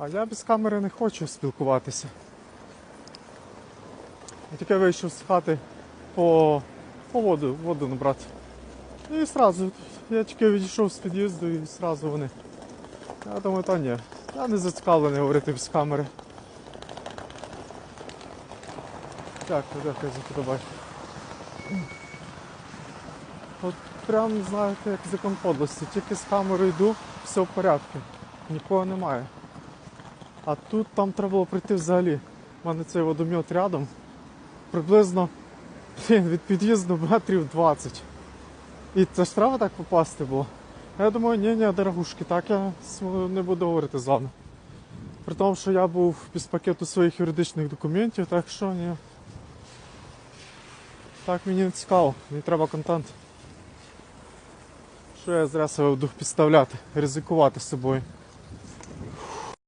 А я без камери не хочу спілкуватися. Я тільки вийшов з хати по, по воду, воду набрати. І одразу, я тільки відійшов з під'їзду і одразу вони. Я думаю, та ні. Я не зацікавлений говорити без камери. Дякую, дякую за подобайку. От прям, знаєте, як закон подлості. Тільки з камерою йду, все в порядку. Нікого немає. А тут там треба було прийти взагалі. У мене цей водомет рядом. Приблизно блін, від під'їзду метрів 20. І це ж треба так попасти було. Я думаю, ні, ні, дорогушки, так я не буду говорити з вами. При тому, що я був без пакету своїх юридичних документів, так що ні. Так мені не цікаво, мені треба контент. Що я зря себе буду підставляти, ризикувати собою.